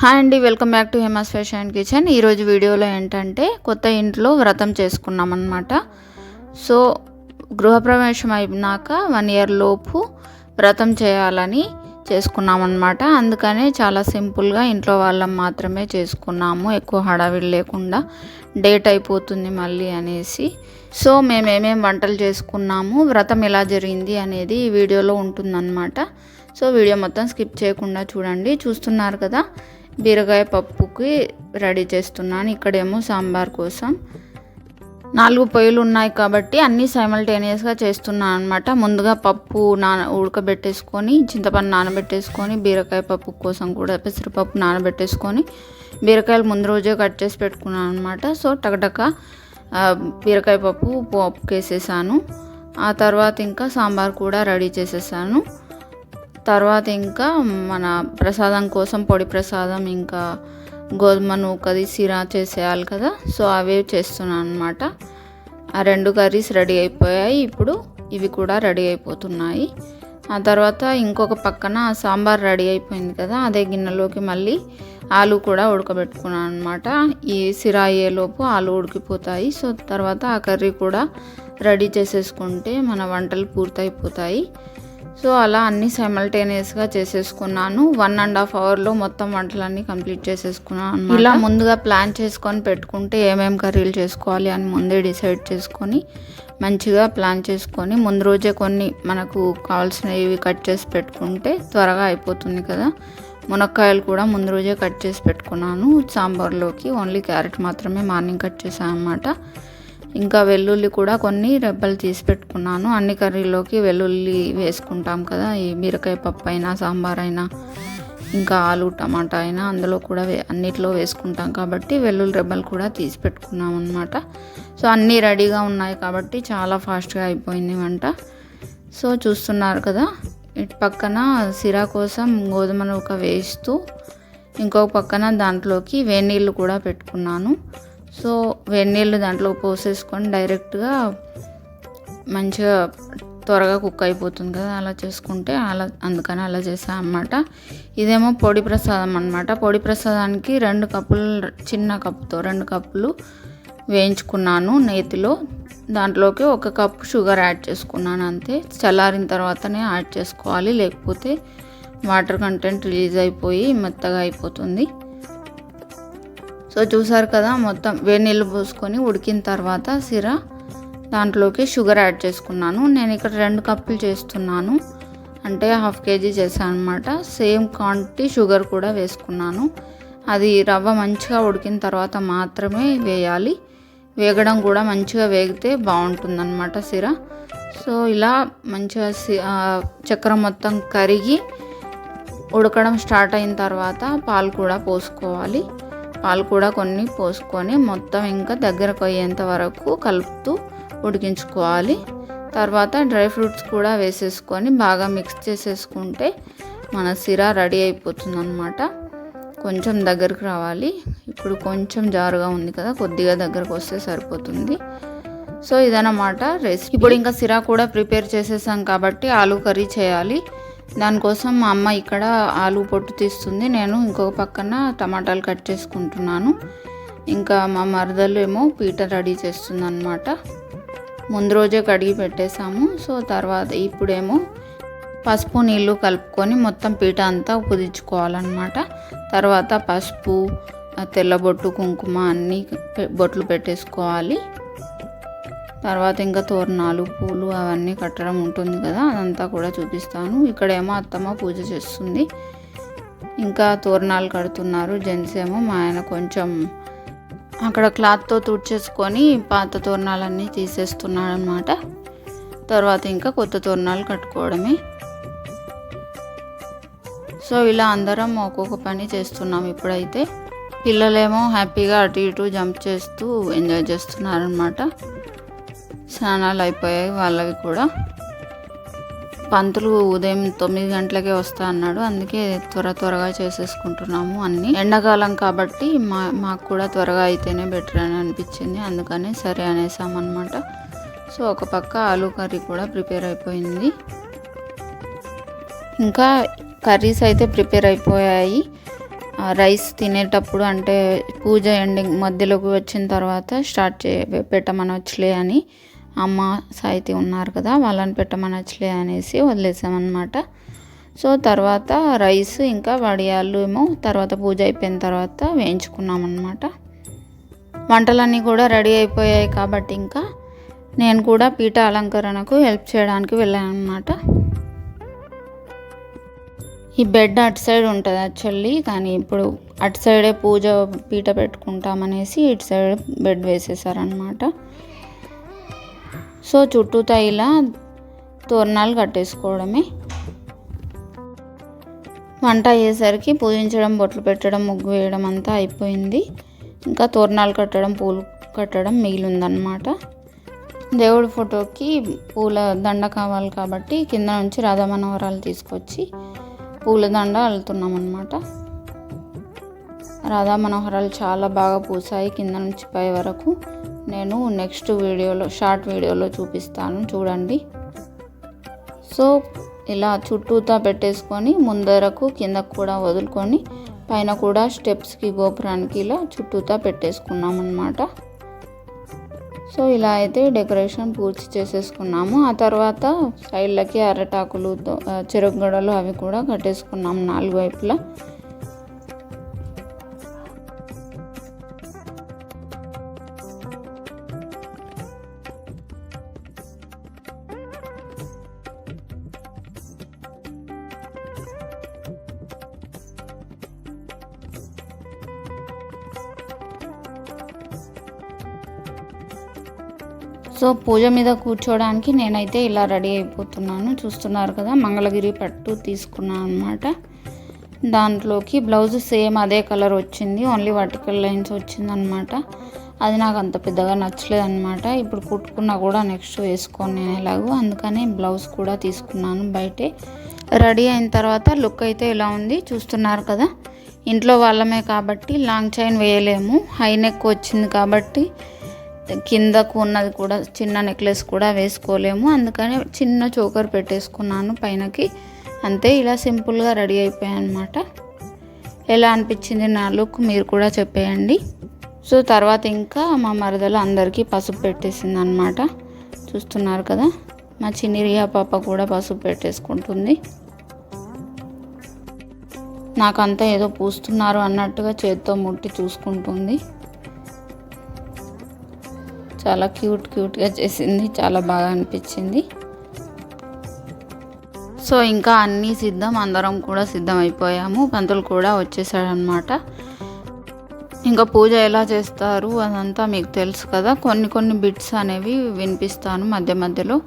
Hi అండి welcome back to Hema's fashion kitchen. ఈరోజు వీడియోలో ఏంటంటే కొత్త ఇంట్లో వ్రతం చేసుకున్నాం అనమాట సో గృహప్రవేశం అయినాక వన్ ఇయర్ లోపు వ్రతం చేయాలని చేసుకున్నాం అనమాట అందుకనే చాలా సింపుల్గా ఇంట్లో వాళ్ళం మాత్రమే చేసుకున్నాము. ఎక్కువ హడావిడి లేకుండా డేట్ అయిపోతుంది మళ్ళీ అనేసి. సో మేము ఏమేమి వంటలు చేసుకున్నాము వ్రతం ఎలా జరిగింది అనేది ఈ వీడియోలో ఉంటుందన్నమాట. సో వీడియో మొత్తం స్కిప్ చేయకుండా చూడండి. చూస్తున్నారు కదా బీరకాయ పప్పుకి రెడీ చేస్తున్నాను. ఇక్కడేమో సాంబార్ కోసం. నాలుగు పొయ్యిలు ఉన్నాయి కాబట్టి అన్నీ సైమల్టేనియస్గా చేస్తున్నాను అనమాట ముందుగా పప్పు నాన ఉడకబెట్టేసుకొని చింతపండు నానబెట్టేసుకొని బీరకాయ పప్పు కోసం కూడా పెసరపప్పు నానబెట్టేసుకొని బీరకాయలు ముందు రోజే కట్ చేసి పెట్టుకున్నాను అనమాట సో టకటక బీరకాయ పప్పు పప్పుకేసేసాను ఆ తర్వాత ఇంకా సాంబార్ కూడా రెడీ చేసేసాను. తర్వాత ఇంకా మన ప్రసాదం కోసం పొడి ప్రసాదం ఇంకా గోధుమ నూకది సిరా చేసేయాలి కదా. సో అవే చేస్తున్నాను అనమాట ఆ రెండు కర్రీస్ రెడీ అయిపోయాయి. ఇప్పుడు ఇవి కూడా రెడీ అయిపోతున్నాయి. ఆ తర్వాత ఇంకొక పక్కన సాంబార్ రెడీ అయిపోయింది కదా. అదే గిన్నెలోకి మళ్ళీ ఆలు కూడా ఉడకబెట్టుకున్నాను అనమాట ఈ సిరా అయ్యేలోపు ఆలు ఉడికిపోతాయి. సో తర్వాత ఆ కర్రీ కూడా రెడీ చేసేసుకుంటే మన వంటలు పూర్తయిపోతాయి. సో అలా అన్నీ సైమల్టేనియస్గా చేసేసుకున్నాను. వన్ అండ్ హాఫ్ అవర్లో మొత్తం వంటలన్నీ కంప్లీట్ చేసేసుకున్నాను. ఇలా? ముందుగా ప్లాన్ చేసుకొని పెట్టుకుంటే ఏమేం కర్రీలు చేసుకోవాలి అని ముందే డిసైడ్ చేసుకొని మంచిగా ప్లాన్ చేసుకొని ముందు రోజే కొన్ని మనకు కావాల్సినవి కట్ చేసి పెట్టుకుంటే త్వరగా అయిపోతుంది కదా. మునక్కాయలు కూడా ముందు రోజే కట్ చేసి పెట్టుకున్నాను. సాంబార్లోకి ఓన్లీ క్యారెట్ మాత్రమే మార్నింగ్ కట్ చేశాను అనమాట ఇంకా వెల్లుల్లి కూడా కొన్ని రెబ్బలు తీసి పెట్టుకున్నాను. అన్ని కర్రీలోకి వెల్లుల్లి వేసుకుంటాం కదా ఈ బీరకాయ పప్పు అయినా సాంబార్ అయినా ఇంకా ఆలు టమాటా అయినా అందులో కూడా అన్నిట్లో వేసుకుంటాం కాబట్టి వెల్లుల్లి రెబ్బలు కూడా తీసి పెట్టుకున్నాం అనమాట సో అన్నీ రెడీగా ఉన్నాయి కాబట్టి చాలా ఫాస్ట్గా అయిపోయింది వంట. సో చూస్తున్నారు కదా ఇటు పక్కన సిరా కోసం గోధుమ నూక వేస్తూ ఇంకొక పక్కన దాంట్లోకి వేనీళ్ళు కూడా పెట్టుకున్నాను. సో వెన్నీళ్ళు దాంట్లో పోసేసుకొని డైరెక్ట్గా మంచిగా త్వరగా కుక్ అయిపోతుంది కదా అలా చేసుకుంటే అలా అందుకని అలా చేసాను అనమాట ఇదేమో పొడి ప్రసాదం అనమాట పొడి ప్రసాదానికి రెండు కప్పులు చిన్న కప్పుతో రెండు కప్పులు వేయించుకున్నాను నేతిలో. దాంట్లోకి ఒక కప్పు షుగర్ యాడ్ చేసుకున్నాను అంతే. చల్లారిన తర్వాతనే యాడ్ చేసుకోవాలి లేకపోతే వాటర్ కంటెంట్ రిలీజ్ అయిపోయి మెత్తగా అయిపోతుంది. సో చూసారు కదా మొత్తం వేడి నీళ్ళు పోసుకొని ఉడికిన తర్వాత సిర దాంట్లోకి షుగర్ యాడ్ చేసుకున్నాను. నేను ఇక్కడ రెండు కప్పులు చేస్తున్నాను. అంటే హాఫ్ కేజీ చేశాను అనమాట సేమ్ క్వాంటిటీ షుగర్ కూడా వేసుకున్నాను. అది రవ్వ మంచిగా ఉడికిన తర్వాత మాత్రమే వేయాలి. వేగడం కూడా మంచిగా వేగితే బాగుంటుందన్నమాట సిర. సో ఇలా మంచిగా సి- చక్రం చక్కెర మొత్తం కరిగి ఉడకడం స్టార్ట్ అయిన తర్వాత పాలు కూడా పోసుకోవాలి. పాలు కూడా కొన్ని పోసుకొని మొత్తం ఇంకా దగ్గరకు అయ్యేంత వరకు కలుపుతూ ఉడికించుకోవాలి. తర్వాత డ్రై ఫ్రూట్స్ కూడా వేసేసుకొని బాగా మిక్స్ చేసేసుకుంటే మన సిరా రెడీ అయిపోతుంది అనమాట కొంచెం దగ్గరకు రావాలి. ఇప్పుడు కొంచెం జారుగా ఉంది కదా కొద్దిగా దగ్గరకు వస్తే సరిపోతుంది. సో ఇదన్నమాట రెసిపీ. ఇప్పుడు ఇంకా సిరా కూడా ప్రిపేర్ చేసేసాం కాబట్టి ఆలు కర్రీ చేయాలి. దానికోసం మా అమ్మ ఇక్కడ ఆలు పొట్టు తీస్తుంది. నేను ఇంకొక పక్కన టమాటాలు కట్ చేసుకుంటున్నాను. ఇంకా మా మరదలు ఏమో పీట రెడీ చేస్తుంది అనమాట ముందు రోజే కడిగి పెట్టేశాము. సో తర్వాత ఇప్పుడేమో పసుపు నీళ్ళు కలుపుకొని మొత్తం పీట అంతా కుదించుకోవాలన్నమాట తర్వాత పసుపు తెల్లబొట్టు కుంకుమ అన్నీ బొట్లు పెట్టేసుకోవాలి. తర్వాత ఇంకా తోరణాలు పూలు అవన్నీ కట్టడం ఉంటుంది కదా అదంతా కూడా చూపిస్తాను. ఇక్కడేమో అత్తమ్మ పూజ చేస్తుంది. ఇంకా తోరణాలు కడుతున్నారు. జెంట్స్ ఏమో మా ఆయన కొంచెం అక్కడ క్లాత్తో తుడిచేసుకొని పాత తోరణాలన్నీ తీసేస్తున్నాడు అనమాట తర్వాత ఇంకా కొత్త తోరణాలు కట్టుకోవడమే. సో ఇలా అందరం ఒక్కొక్క పని చేస్తున్నాం ఇప్పుడైతే. పిల్లలేమో హ్యాపీగా అటు ఇటు జంప్ చేస్తూ ఎంజాయ్ చేస్తున్నారనమాట స్నానాలు అయిపోయాయి వాళ్ళవి కూడా. పంతులు ఉదయం తొమ్మిది గంటలకే వస్తా అన్నాడు. అందుకే త్వర త్వరగా చేసేసుకుంటున్నాము అన్నీ. ఎండాకాలం కాబట్టి మా మాకు కూడా త్వరగా అయితేనే బెటర్ అని అనిపించింది. అందుకని సరే అనేసామన్నమాట. సో ఒక పక్క ఆలూ కర్రీ కూడా ప్రిపేర్ అయిపోయింది. ఇంకా కర్రీస్ అయితే ప్రిపేర్ అయిపోయాయి. రైస్ తినేటప్పుడు అంటే పూజ ఎండింగ్ మధ్యలోకి వచ్చిన తర్వాత స్టార్ట్ చే పెట్టమనొచ్చులే అని. అమ్మ సాయితి ఉన్నారు కదా వాళ్ళని పెట్టమనొచ్చులే అనేసి వదిలేసామన్నమాట. సో తర్వాత రైస్ ఇంకా వడియాలు ఏమో తర్వాత పూజ అయిపోయిన తర్వాత వేయించుకున్నామన్నమాట. వంటలన్నీ కూడా రెడీ అయిపోయాయి కాబట్టి ఇంకా నేను కూడా పీఠ అలంకరణకు హెల్ప్ చేయడానికి వెళ్ళాను అనమాట ఈ బెడ్ అటు సైడ్ ఉంటుంది యాక్చువల్లీ కానీ ఇప్పుడు అటు సైడే పూజ పీట పెట్టుకుంటామనేసి ఇటు సైడ్ బెడ్ వేసేసారనమాట సో చుట్టూతా ఇలా తోరణాలు కట్టేసుకోవడమే. వంట అయ్యేసరికి పూజించడం బొట్లు పెట్టడం ముగ్గు వేయడం అంతా అయిపోయింది. ఇంకా తోరణాలు కట్టడం పూలు కట్టడం మిగిలిందనమాట దేవుడి ఫోటోకి పూల దండ కావాలి కాబట్టి కింద నుంచి రాధా మనోహరాలు తీసుకొచ్చి పూలదండ అల్లుతున్నాం అనమాట రాధా మనోహరాలు చాలా బాగా పూసాయి కింద నుంచి పై వరకు. నేను నెక్స్ట్ వీడియోలో షార్ట్ వీడియోలో చూపిస్తాను. చూడండి. సో ఇలా చుట్టూతా పెట్టేసుకొని ముందరకు కిందకు కూడా వదులుకొని పైన కూడా స్టెప్స్కి గోపురానికి ఇలా చుట్టూతా పెట్టేసుకున్నాం అనమాట సో ఇలా అయితే డెకరేషన్ పూర్తి చేసేసుకున్నాము. ఆ తర్వాత సైడ్లకి అరటాకులు చెరుకు గడలు అవి కూడా కట్టేసుకున్నాము నాలుగు వైపులా. సో పూజ మీద కూర్చోవడానికి నేనైతే ఇలా రెడీ అయిపోతున్నాను. చూస్తున్నారు కదా మంగళగిరి పట్టు తీసుకున్నాను అనమాట దాంట్లోకి బ్లౌజ్ సేమ్ అదే కలర్ వచ్చింది. ఓన్లీ వర్టికల్ లైన్స్ వచ్చింది అనమాట అది నాకు అంత పెద్దగా నచ్చలేదనమాట ఇప్పుడు కుట్టుకున్నా కూడా నెక్స్ట్ వేసుకోను నేను ఎలాగో. అందుకని బ్లౌజ్ కూడా తీసుకున్నాను బయటే. రెడీ అయిన తర్వాత లుక్ అయితే ఇలా ఉంది. చూస్తున్నారు కదా ఇంట్లో వాళ్ళమే కాబట్టి లాంగ్ చైన్ వేయలేము. హై నెక్ వచ్చింది కాబట్టి కిందకు ఉన్నది కూడా చిన్న నెక్లెస్ కూడా వేసుకోలేము. అందుకని చిన్న చోకర్ పెట్టేసుకున్నాను పైనకి. అంతే ఇలా సింపుల్గా రెడీ అయిపోయాయి అనమాట ఎలా అనిపించింది నా లుక్ మీరు కూడా చెప్పేయండి. సో తర్వాత ఇంకా మా మరదలు అందరికీ పసుపు పెట్టేసింది అనమాట చూస్తున్నారు కదా మా చిన్ని రియా పాప కూడా పసుపు పెట్టేసుకుంటుంది. నాకంతా ఏదో పూస్తున్నారు అన్నట్టుగా చేత్తో ముట్టి చూసుకుంటుంది. చాలా క్యూట్ క్యూట్గా చేసింది చాలా బాగా అనిపించింది. సో ఇంకా అన్నీ సిద్ధం అందరం కూడా సిద్ధం అయిపోయాము. పంతులు కూడా వచ్చేసాడనమాట ఇంకా పూజ ఎలా చేస్తారు అదంతా మీకు తెలుసు కదా. కొన్ని కొన్ని బిట్స్ అనేవి వినిపిస్తాను మధ్య మధ్యలో.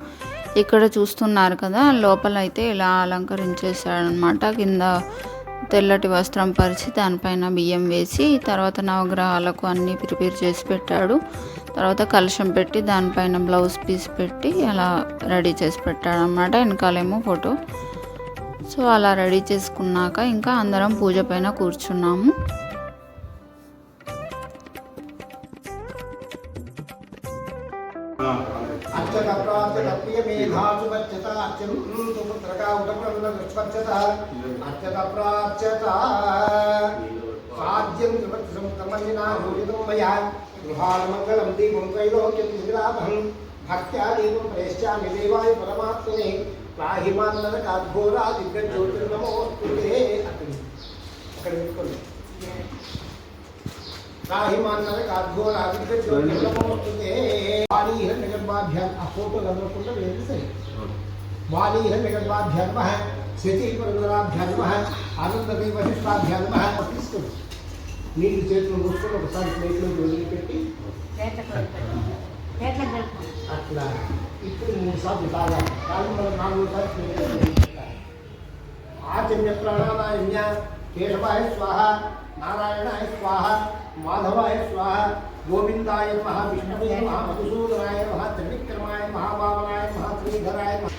ఇక్కడ చూస్తున్నారు కదా లోపల అయితే ఇలా అలంకరించేసాడనమాట కింద తెల్లటి వస్త్రం పరిచి దానిపైన బియ్యం వేసి తర్వాత నవగ్రహాలకు అన్నీ ప్రిపేర్ చేసి పెట్టాడు. తర్వాత కలుషం పెట్టి దానిపైన బ్లౌజ్ పీస్ పెట్టి అలా రెడీ చేసి పెట్టాడనమాట వెనకాలేమో ఫోటో. సో అలా రెడీ చేసుకున్నాక ఇంకా అందరం పూజ పైన కూర్చున్నాము. గృహాలమంగళం దీపం త్రైలోక్యం నిరాభం భక్త్యా దీపం ప్రేష్యామి దేవాయ పరమాత్మనే రాహిమాన్నర కాఘోరా దిగ్గ జ్యోతిర్నమోస్తుతే అక్కడ అక్కడ పెట్టుకోండి రాహిమాన్నర కాఘోరా దిగ్గ జ్యోతిర్నమోస్తుతే వాణీ హిరణ్యగర్భాభ్యాం ఆ ఫోటోలు అందకుండా లేదు సరే వాణీ హిరణ్యగర్భాభ్యాం నమ శచి పరమరాభ్యాం నమ ఆనందదే వశిష్టాభ్యాం నమ తీసుకోండి నీళ్ళు చేతులు మూసుకొని ఒకసారి ప్లేట్లో వదిలిపెట్టి అట్లా ఇప్పుడు మూడు సార్లు తాగాలి కానీ మనం నాలుగు సార్లు ప్లేట్లో వదిలిపెట్టాలి. ఆచమ్య ప్రాణాయామ్య కేశవాయ స్వాహ నారాయణాయ స్వాహ మాధవాయ స్వాహ గోవిందాయ నమ విష్ణువే నమ మధుసూదనాయ నమ త్రివిక్రమాయ మహాభావనాయ నమ శ్రీధరాయ నమ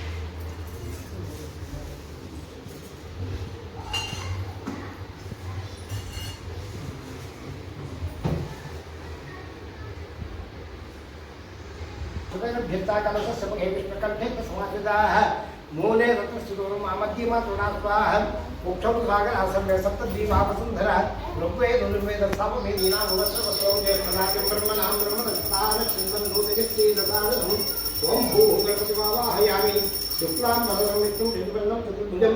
भेत्ताकलश समघे विष्णुकण्ठे समाहिताः मूले तत्र स्थितो मामध्यमा तृणास्वाः मुक्षौ सागर आसम्य सप्तद्वीपापसुन्धरः ऋग्वेदनुर्वेदस्तापमेदीनामुवस्त्रवस्त्रौ ज्येष्ठनातिं ब्रह्मणां ब्रह्मदत्तानच्छिन्दन्नूतयश्चेदतानधूम् ॐ भूभूप्रतिभावाहयामि शुक्लां वदसंविष्णुं चतुर्भुजं चतुर्भुजं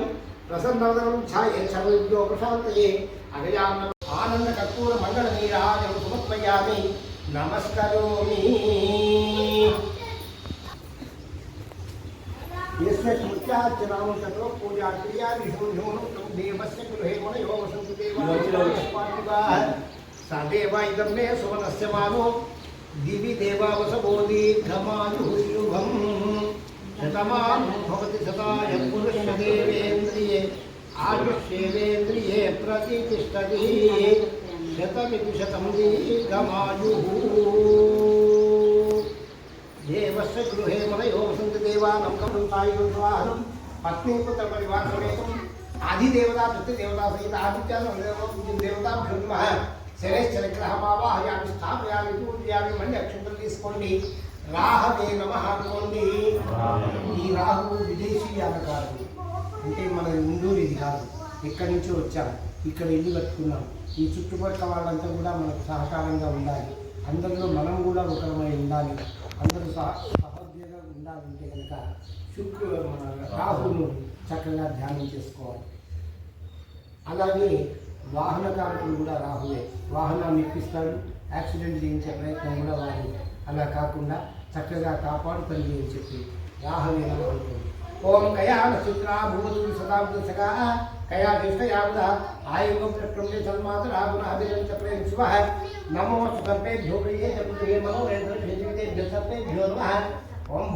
प्रसन्नवदनं ध्याये सर्वविद्यो प्रशान्तये अगजान आनन्दकर्पूरमङ्गलनीराजं सुमत्मयामि नमस्करोमि पूजा क्रिया तं देवस्य गृहे मनयो वसन्तु देवाः सा देवा इदं मे सुवनस्य मानो दिवि देवावसवो दीर्घमायुर्युगम् शतमानं भवति सदा यत्पुरुष देवेन्द्रिये आयुष्येवेन्द्रिये प्रतिष्ठति शतमिति शतं दीर्घमायुः देवस्य गृहे मनयो वसन्ति देवानं సాయుధ వివాహం పత్నీపుత్ర పరివార సమేతం ఆదిదేవతా పితృదేవతా సహిత ఆదిత్యాన్ని దేవతా బ్రహ్మ శనేశ్వరగ్రహ బాబా హయాన్ని స్థాపయాలి పూజయాలి మళ్ళీ అక్షంతలు తీసుకోండి. రాహవే నమ అనుకోండి. ఈ రాహువు విదేశీ వ్యాపకారుడు అంటే మన ఇండూరు ఇది కాదు. ఇక్కడి నుంచి వచ్చాం ఇక్కడ ఇల్లు కట్టుకున్నాం ఈ చుట్టుపక్కల వాళ్ళంతా కూడా మనకు సహకారంగా ఉండాలి. అందరిలో మనం కూడా ఒకరమై ఉండాలి. అందరూ సహ సహోద్యోగం ఉండాలంటే కనుక శుక్రుడు మన రాహువును చక్కగా ధ్యానం చేసుకోవాలి అలాగే వాహనకారకులు కూడా రాహువే వాహనాన్ని ఇప్పిస్తాడు యాక్సిడెంట్ చేయించే ప్రయత్నం కూడా వారు అలా కాకుండా చక్కగా కాపాడుతుంది అని చెప్పి రాహువే అనుకుంటుంది ఓం కయా నక్షత్ర భూమధుడు సదాబ్ద సగా కయా ధిష్టయాముద ఆయుగం ప్రక్రమ్య సన్మాత రాగుణ అభిరంచ ప్రేమ శివ నమో సర్పేభ్యో ప్రియే జపే మనో వేంద్రేభ్యో సర్పేభ్యో నమ ఓం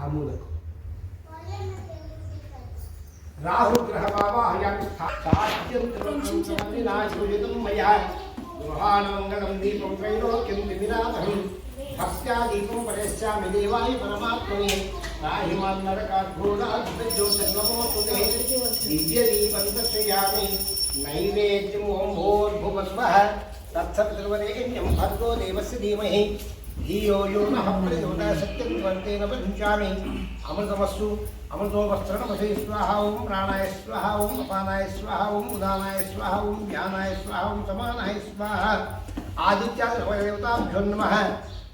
आमूलक राहु ग्रह वावाहयामि सात्यं नाशोषितं मया। गृहाणमङ्गलं दीपं त्रैलोक्यं विनिराधम् भक्त्या दीपं परेश्यामि देवाय परमात्मने। राहि माँ नरकात् घोरात् ज्योतिर्नमोस्तुते दिव्यदीपं दर्शयामि। नैवेद्यम् ओं भोर्भुवस्वः तत्सवितुर्वरेण्यं भर्गो देवस्य धीमहि। धीयो यो न प्रयोना सत्यं अमृतमस्तु अमृतो वस्त्रणमसे स्वाहा ओं प्राणाय स्वाहा ॐ अपानाय स्वाहा ॐ उदानाय स्वाहा ॐ ज्ञानाय स्वाहा ॐ समानाय स्वाहा। आदित्यादिदेवताभ्यो नमः।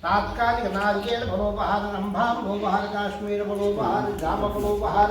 तात्कालिक नारिकेल फलोपहार रम्भाम्भोपहार काश्मीर फलोपहार धाम फलोपहार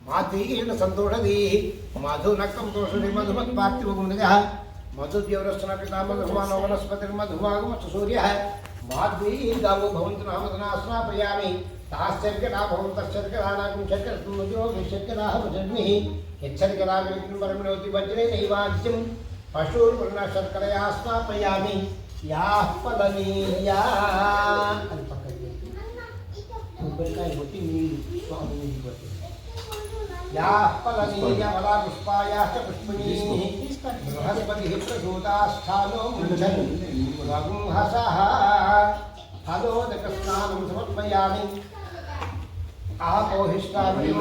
ಮಾತೀನ ಸಂತೋಷದಿ ಮಧು ನಕ್ತೋಷದಿ ಮಧುಮತ್ ಪಾರ್ಥಿವ ಗುಣಗ ಮಧು ದೇವರಸ್ಥನ ಪಿತಾ ಮಧುಮಾನ ವನಸ್ಪತಿರ್ ಮಧುವಾಗ ಮತ್ತು ಸೂರ್ಯ ಮಾಧ್ವೀದಾವು ಭವಂತ ನಾಮದನ ಆಶ್ರಾಪಯಾಮಿ ತಾಶ್ಚರ್ಕರಾ ಭವಂತಶ್ಚರ್ಕರಾನಾಕಂ ಶರ್ಕರ ಸುಮದ್ರೋಗಿ ಶರ್ಕರಾಹ ಭಜನ್ಮಿ ಎಚ್ಚರಿಕರಾ ವಿಘ್ನ ಪರಮಿನೋತಿ ವಜ್ರೇ ನೈವಾಜ್ಯಂ ಪಶುರ್ವರ್ಣ ಶರ್ಕರಯಾ ಸ್ವಾಪಯಾಮಿ ಯಾ ಫಲನೀಯ ಅದು ಪಕ್ಕದಲ್ಲಿ ಗೊತ್ತಿ ನೀರು ಸ್ವಾಮಿ ಗೊತ್ತಿ याः फलनीयवला पुष्पायाश्च पुष्पिणीः बृहस्पतिः प्रसूतास्थानो मृच्छन् रघुंहसः फलोदकस्नानं समर्पयामि आपोहिष्टामूर्ते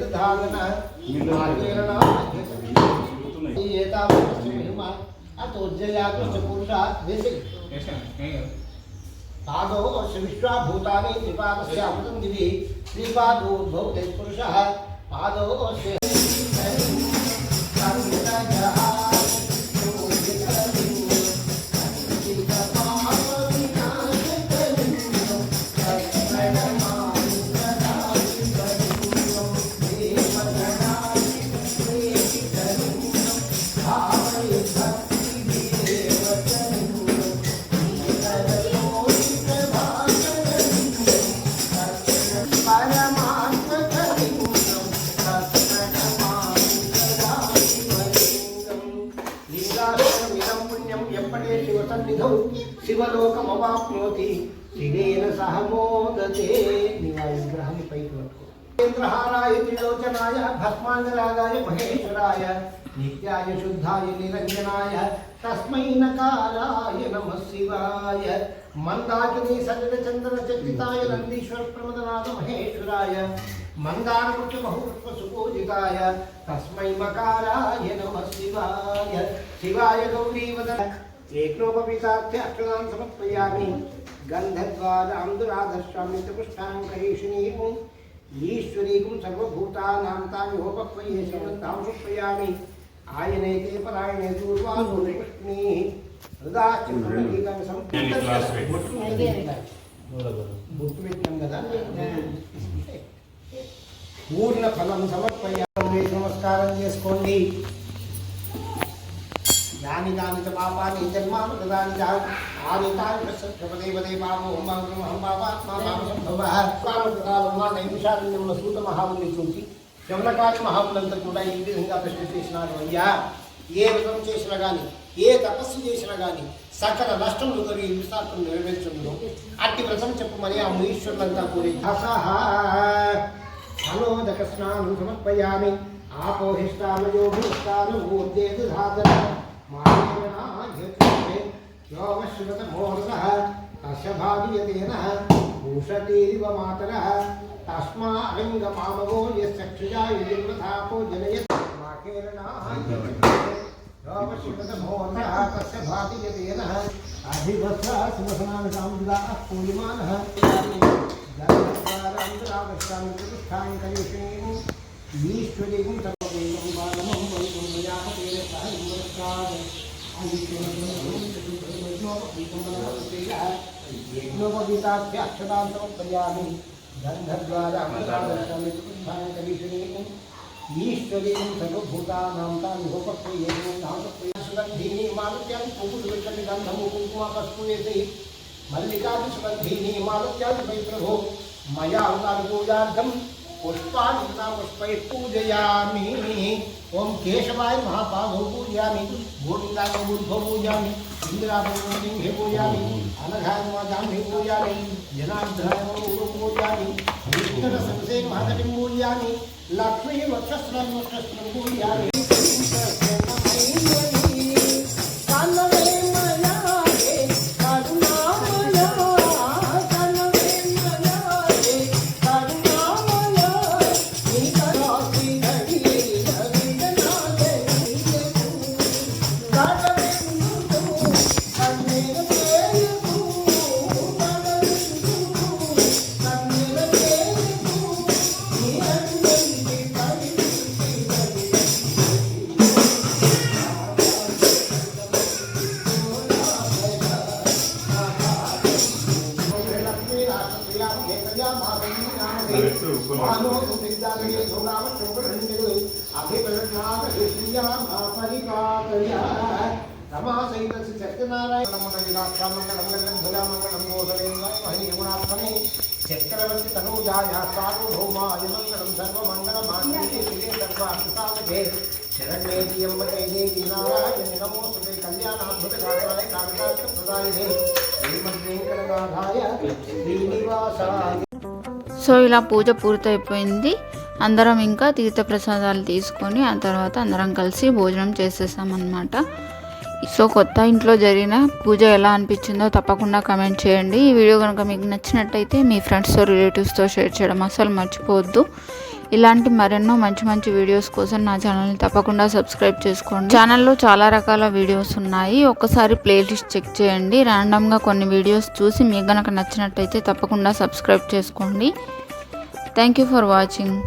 दधानः एतावत् अतोज्जयातुश्च पुरुषात् देशे पादौ विश्वाभूतानि त्रिपादस्य अमृतं दिवि privado do tempo já, para você, é a vida já. भस्माङ्गरागाय महेश्वराय, नित्याय शुद्धाय निरञ्जनाय, तस्मै नकाराय नमः शिवाय। मन्दाकिनी सजलचन्द्रचर्चिताय नन्दीश्वर प्रमदनाथ महेश्वराय। मन्दारपुत्रबहुपुष्पसुपूजिताय तस्मै मकाराय नमः शिवाय। शिवाय गौरीवदन एकलोपपितार्थे अक्षरान् समर्पयामि। गन्धद्वारां ఈశ్వరీకం సర్వభూతానాం తాయోపక్వయే శివంతాం సుప్రయామి ఆయనైతే పరాయణే దూర్వాపుష్ణీ బొట్టు పెట్టాం కదా. పూర్ణ ఫలం సమర్పయామి. నమస్కారం చేసుకోండి. యాని దాని చ పాపాని జన్మాను దదాని చ ఆని తాని ప్రసత్యపదే పదే పాపో హం పాపాత్మా పాప సంభవ కాలకాలమ్మ నైమిషారణ్యంలో సూత మహాముని చూసి శమనకాలి మహాములంతా కూడా ఈ విధంగా ప్రశ్న చేసినారు అయ్యా ఏ వ్రతం చేసినా కానీ ఏ తపస్సు చేసినా కానీ సకల నష్టములు కలిగి విశాఖం నెరవేర్చడంలో అట్టి వ్రతం చెప్పమని ఆ మునీశ్వరులంతా కోరి స్నానం సమర్పయామి. ఆపోహిష్టామయోభిష్టాను ఊర్జేదు ధాతన व्योमश्रुतमोहसः तस्य भागीयतेनः भूषतीरिव मातरः तस्मा यस्य क्षुजा यजिप्रथापो जनयत् माकेरणाः व्योमश्रुतमोहसः तस्य अधिवस्त्रः सुवसनामितां पूयमानः ईश्वरीं सर्वदेवं बालमं वैकुण्ठयापतेन सह नमस्कारः నమస్కార యజ్ఞోపగీతాఖ్య అక్షరాం సమర్పయామి గంధద్వారామి ఈశ్వరీం సర్వభూతానాం తానుపక్రియసుగంధీని మాలుత్యాన్ని పువ్వులు పెట్టండి గంధము కుంకుమ పసుపు వేసి మల్లికాది సుగంధీని మాలుత్యాన్ని పై ప్రభో पुष्पान्ना पुष्पै पूजयामि। ओम केशवाय महापादो पूजयामि। भूमिकाय बुद्धो पूजयामि। इंद्रापतिं हे पूजयामि। अनघाय मातां विष्णु संसे महादेवं पूजयामि। लक्ष्मी वक्षस्रं वक्षस्रं సత్యనారాయణ మంగళం భుజామంగళం గోధలేంద్రాత్మనే చక్రవర్తి తనూజాయ సార్వభౌమాయ మంగళం సర్వమంగళమాంగళ్యే సర్వార్థసాధకే శరణ్యేతి అంబతే దేవి నారాయణ నమోస్తుతే కళ్యాణాద్భుత గాత్రాయ కామితార్థ ప్రదాయినే శ్రీమద్వేంకటనాథాయ శ్రీనివాసాయ సో ఇలా పూజ పూర్తయిపోయింది. అందరం ఇంకా తీర్థప్రసాదాలు తీసుకొని ఆ తర్వాత అందరం కలిసి భోజనం చేసేసామన్నమాట. సో కొత్త ఇంట్లో జరిగిన పూజ ఎలా అనిపించిందో తప్పకుండా కమెంట్ చేయండి. ఈ వీడియో కనుక మీకు నచ్చినట్టయితే మీ ఫ్రెండ్స్తో రిలేటివ్స్తో షేర్ చేయడం అసలు మర్చిపోవద్దు. ఇలాంటి మరెన్నో మంచి మంచి వీడియోస్ కోసం నా ఛానల్ని తప్పకుండా సబ్స్క్రైబ్ చేసుకోండి. ఛానల్లో చాలా రకాల వీడియోస్ ఉన్నాయి. ఒకసారి ప్లేలిస్ట్ చెక్ చేయండి. ర్యాండమ్గా కొన్ని వీడియోస్ చూసి మీకు కనుక నచ్చినట్టయితే తప్పకుండా సబ్స్క్రైబ్ చేసుకోండి. Thank you for watching